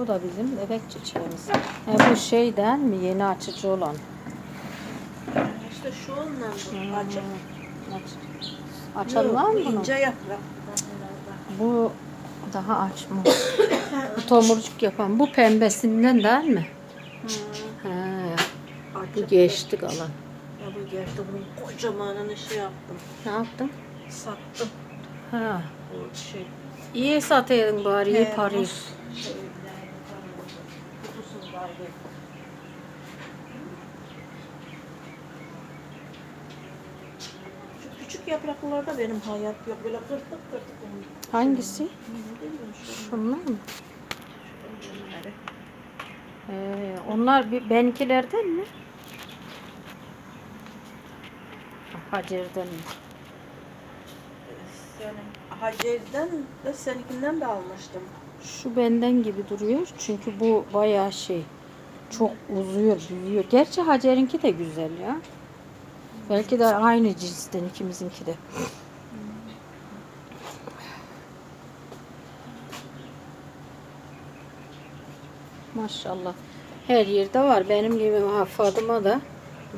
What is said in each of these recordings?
Bu da bizim bebek çiçeğimiz. E, bu şeyden mi? Yeni açıcı olan. İşte şu ondan bu. Acı. Aç. Açalım var mı Bu bunu? ince yaprak. Bu daha açmış. bu tomurcuk yapan. Bu pembesinden değil mi? He, bu geçti kalan. Ya bu geçti bunun kocamanını şey yaptım. Ne yaptın? Sattım. Ha. Bu şey. İyi sataydın bari, iyi parayı. Kutusundaydı. Şu küçük yapraklarda benim hayat yok. Böyle kırtık kırtık. Hangisi? Şunlar mı? Ee, onlar bir, benimkilerden mi? Hacer'den mi? Senin Hacer'den de seninkinden de almıştım. Şu benden gibi duruyor. Çünkü bu bayağı şey. Çok uzuyor, büyüyor. Gerçi Hacer'inki de güzel ya. Belki de aynı cinsten ikimizinki de. Maşallah. Her yerde var. Benim gibi ha, Fatıma da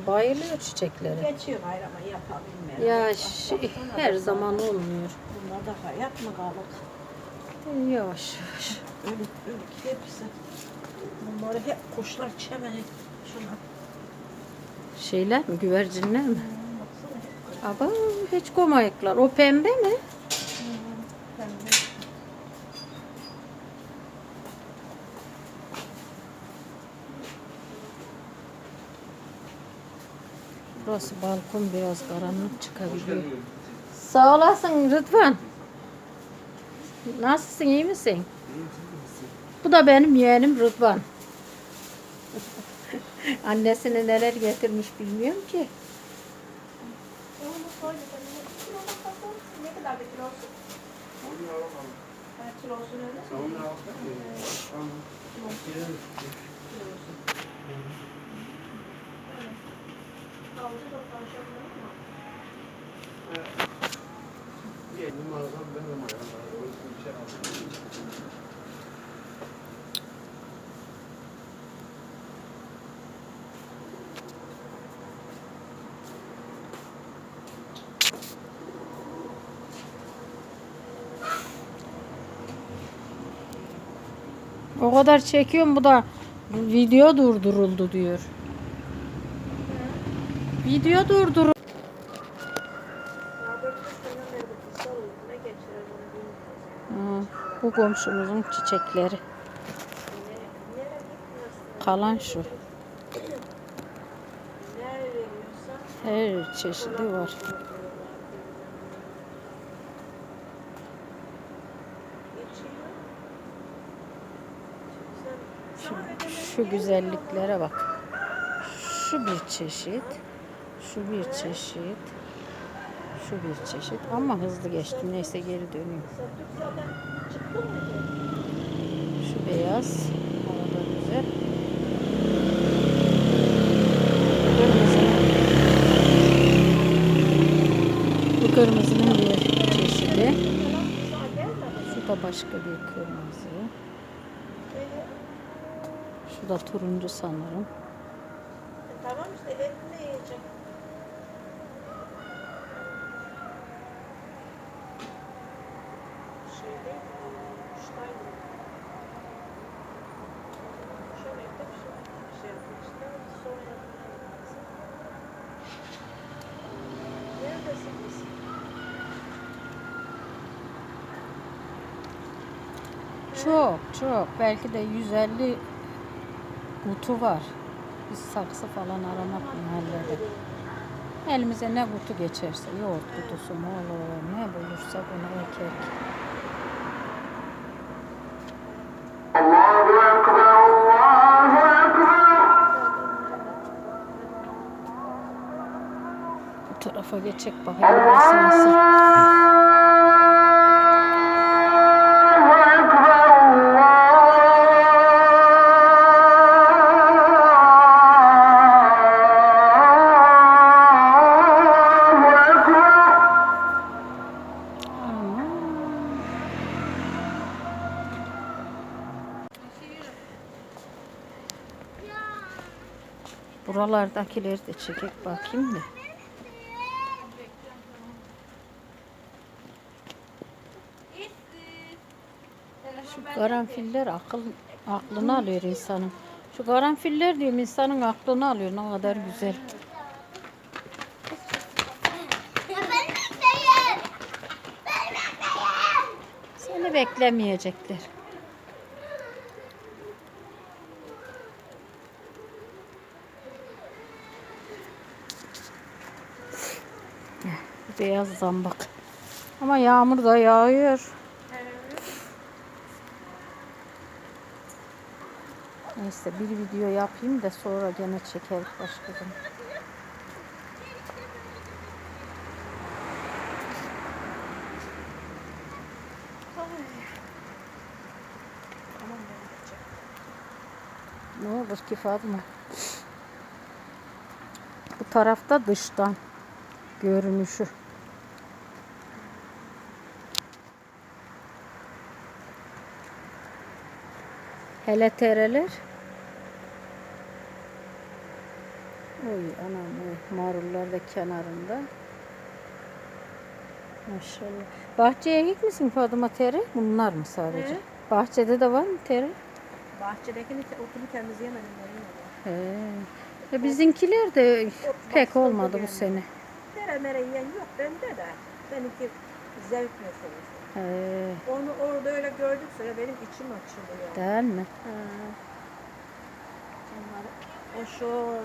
bayılıyor çiçeklere. Geçiyor bayrama yapabilmem. Ya şey, her zaman olmuyor. Bunlar da hayat mı kalık? Yavaş yavaş. Ölük ölük hepsi. Bunları hep kuşlar çemenek. Şuna. Şeyler mi? Güvercinler mi? Kırık. Aba hiç komayıklar. O pembe mi? Pembe. Burası balkon biraz karanlık çıkabiliyor. Sağ olasın Rıdvan. Nasılsın iyi misin? Bu da benim yeğenim Rıdvan. Annesine neler getirmiş bilmiyorum ki. Ne kadar bir kilosu? Ha, kilosu öyle. Da tavşanları mı? O kadar çekiyorum bu da video durduruldu diyor. Video durduruldu. Bu komşumuzun çiçekleri. Kalan şu. Her çeşidi var. Şu, şu güzelliklere bak. Şu bir çeşit. Şu bir çeşit. Şu bir çeşit. Ama hızlı geçtim. Neyse geri dönüyorum. Şu beyaz. O da güzel. Bu kırmızının bir çeşidi. Şu da başka bir kırmızı. Şu da turuncu sanırım. Tamam işte etini yiyecek. Şey değil mi? Kuştaydı. Şöyle yapıp şöyle bir şey yapmışlar. Sonra yapıyorlar. Neredesiniz? Çok çok. Belki de 150 kutu var. Biz saksı falan aramak mahallede. Elimize ne kutu geçerse, yoğurt kutusu mu olur, ne bulursa bunu eker. Bu tarafa geçecek bakayım burası nasıl. Buralardakileri de çekek bakayım da. Şu karanfiller akıl, aklını alıyor insanın. Şu karanfiller diyorum insanın aklını alıyor ne kadar güzel. Seni beklemeyecekler. Beyaz zambak. Ama yağmur da yağıyor. Neyse bir video yapayım da sonra gene çekeriz başka zaman. Ne olur ki Fatma? Bu tarafta dıştan görünüşü. Hele tereler. Oy anam oy. Marullar da kenarında. Maşallah. Bahçeye gitmişsin Fatıma tere? Bunlar mı sadece? He. Bahçede de var mı tere? Bahçedekini otunu temizleyemedim. He. Ya bizimkiler de pek bastırdı olmadı bu yani. sene. Dere mere yiyen yok bende de. Benimki zevk meselesi. He. Onu orada öyle gördükse ya benim içim açılıyor. Değil mi? Ha. Onlar, o şu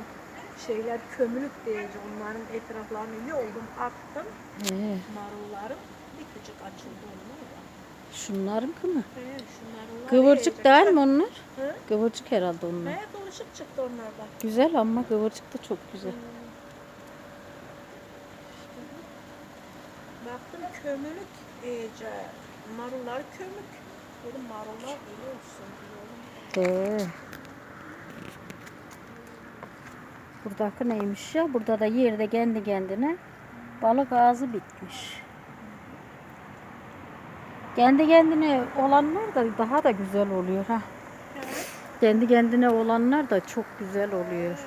şeyler kömürlük diyece onların etraflarını yoldum attım. He. Marullarım bir küçük açıldı onlar. Şunların mı? He, şunlar Kıvırcık değil mi onlar? Hı? Kıvırcık herhalde onlar. He, kıvırcık çıktı onlardan. Güzel ama kıvırcık da çok güzel. Baktım kömürlük iyice. Marullar kömük. Dedim marullar iyi olsun diyorum. He. Buradaki neymiş ya? Burada da yerde kendi kendine balık ağzı bitmiş. Kendi kendine olanlar da daha da güzel oluyor ha. Kendi kendine olanlar da çok güzel oluyor.